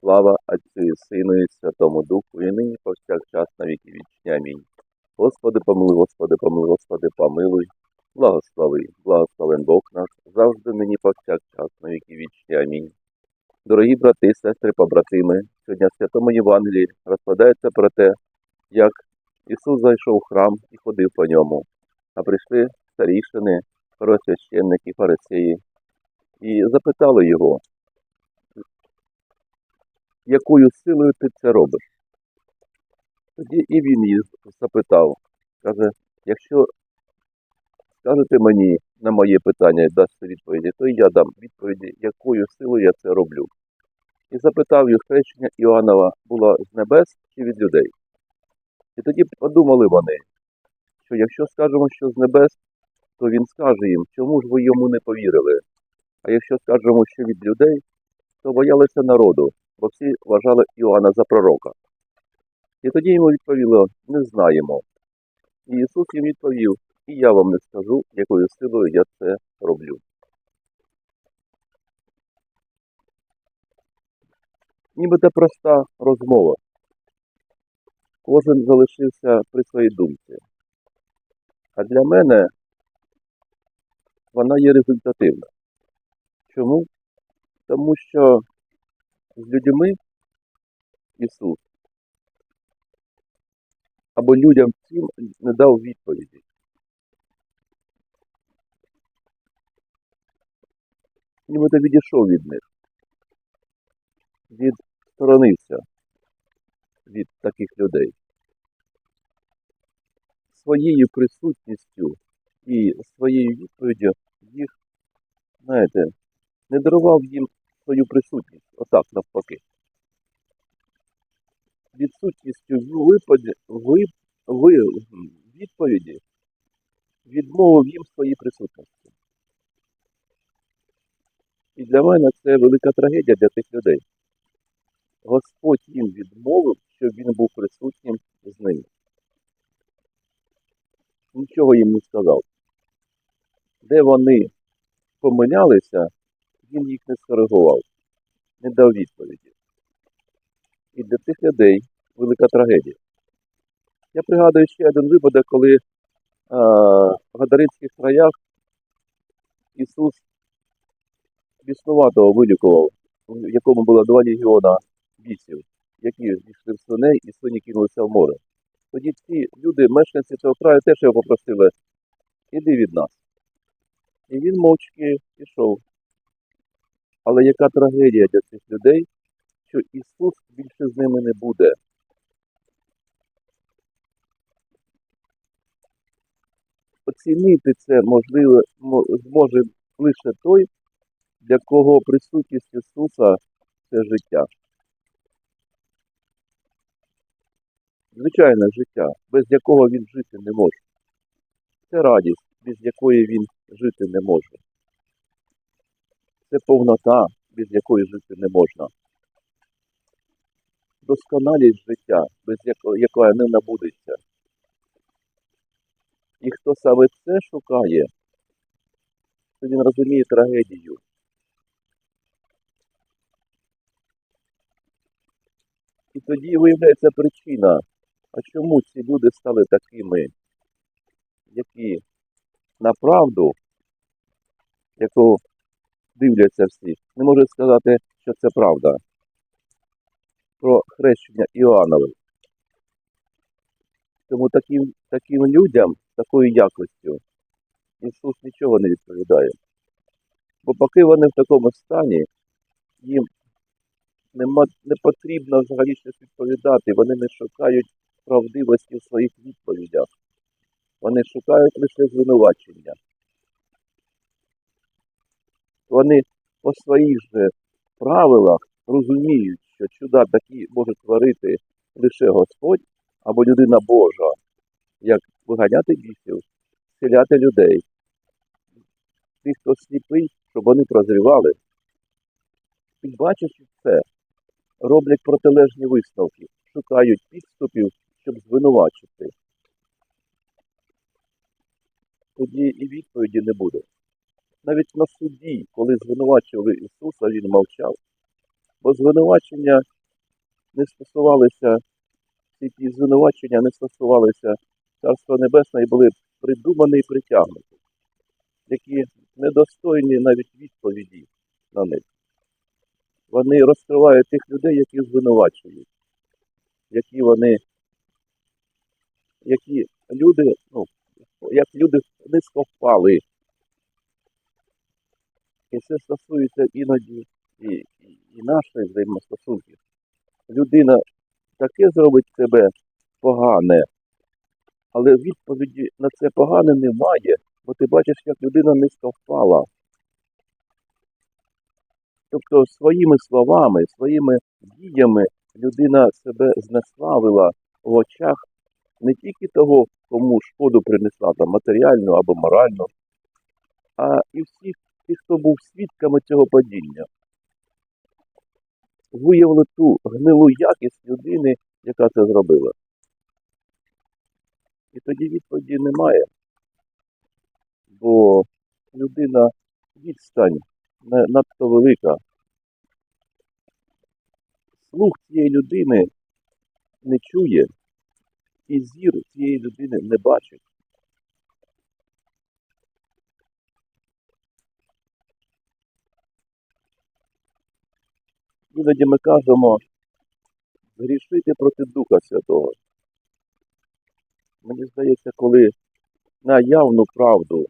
Слава Отцю і Сину і Святому Духу, і нині повсякчас на віки вічні. Амінь. Господи, помилуй, Господи, помилуй, Господи, помилуй. Благослови, благословен Бог наш, завжди нині повсякчас на віки вічні. Амінь. Дорогі брати, сестри, побратими, сьогодні в Святому Євангелії розкладається про те, як Ісус зайшов в храм і ходив по ньому, а прийшли старішини, первосвященники, фарисеї, і запитали його, якою силою ти це робиш? Тоді і він їх запитав, каже, якщо скажете мені на моє питання і дасте відповіді, то я дам відповіді, якою силою я це роблю. І запитав їх, хрещення Іоаннова було з небес чи від людей. І тоді подумали вони, що якщо скажемо, що з небес, то він скаже їм, чому ж ви йому не повірили? А якщо скажемо, що від людей, то боялися народу, бо всі вважали Іоанна за пророка. І тоді йому відповіли, не знаємо. І Ісус їм відповів, і я вам не скажу, якою силою я це роблю. Нібито проста розмова. Кожен залишився при своїй думці. А для мене вона є результативна. Чому? Тому що з людьми Ісус або людям всім не дав відповіді. Нібито відійшов від них, відсторонився від таких людей. Своєю присутністю і своєю відповіддю їх, знаєте, не дарував їм свою присутність, отак навпаки. Відсутністю випаді, ви, ви, відповіді відмовив їм свої присутності. І для мене це велика трагедія для тих людей. Господь їм відмовив, щоб він був присутнім з ними. Нічого їм не сказав. Де вони помилялися, він їх не скоригував, не дав відповіді. І для тих людей велика трагедія. Я пригадую ще один випадок, коли а, в Гадаринських краях Ісус біснуватого вилікував, в якому було два легіона бісів, які зійшли в свиней і свині кинулися в море. Тоді ці люди, мешканці цього краю, теж його попросили, іди від нас. І він мовчки пішов. Але яка трагедія для цих людей, що Ісус більше з ними не буде. Оцінити це можливо зможе лише той, для кого присутність Ісуса це життя. Звичайне життя, без якого він жити не може. Це радість, без якої він жити не може. Це повнота, без якої жити не можна. Досконалість життя, без якого, якої не набудеться. І хто саме це шукає, то він розуміє трагедію. І тоді виявляється причина, а чому ці люди стали такими, які на правду, яку дивляться всі, не можуть сказати, що це правда. Про хрещення Іоаннове. Тому таким, таким людям, такою якостю, Ісус нічого не відповідає. Бо поки вони в такому стані, їм нема, не потрібно взагалі щось відповідати, вони не шукають правдивості в своїх відповідях. Вони шукають лише звинувачення. Вони по своїх же правилах розуміють, що чуда такі може творити лише Господь або людина Божа, як виганяти бісів, зціляти людей, тих, хто сліпий, щоб вони прозрівали. Підбачивши це, роблять протилежні висновки, шукають підступів, щоб звинувачити. Тоді і відповіді не буде. Навіть на суді, коли звинувачували Ісуса, він мовчав, бо звинувачення не стосувалися, всі ті звинувачення не стосувалися Царства Небесного і були придумані і притягнуті, які недостойні навіть відповіді на них. Вони розкривають тих людей, які звинувачують, які вони, які люди, ну, як люди низько впали. І це стосується іноді і, і, і наших взаємостосунків. Людина таке зробить себе погане, але відповіді на це погане немає, бо ти бачиш, як людина низько впала. Тобто своїми словами, своїми діями людина себе знеславила в очах не тільки того, кому шкоду принесла там матеріальну або моральну, а і всіх тих, хто був свідками цього падіння. Виявили ту гнилу якість людини, яка це зробила. І тоді відповіді немає, бо людина відстань надто велика. Слух цієї людини не чує, і зір цієї людини не бачить. Іноді ми кажемо згрішити проти Духа Святого. Мені здається, коли на явну правду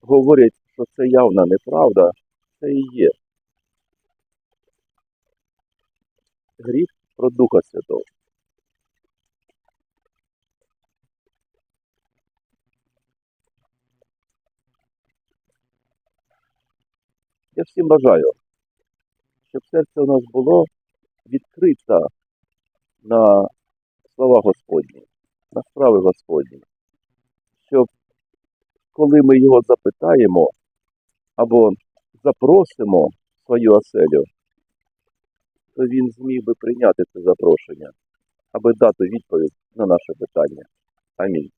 говорять, що це явна неправда, це і є. Гріх про Духа Святого. Я всім бажаю, щоб серце у нас було відкрите на слова Господні, на справи Господні. Щоб коли ми його запитаємо або запросимо свою оселю, то він зміг би прийняти це запрошення, аби дати відповідь на наше питання. Амінь.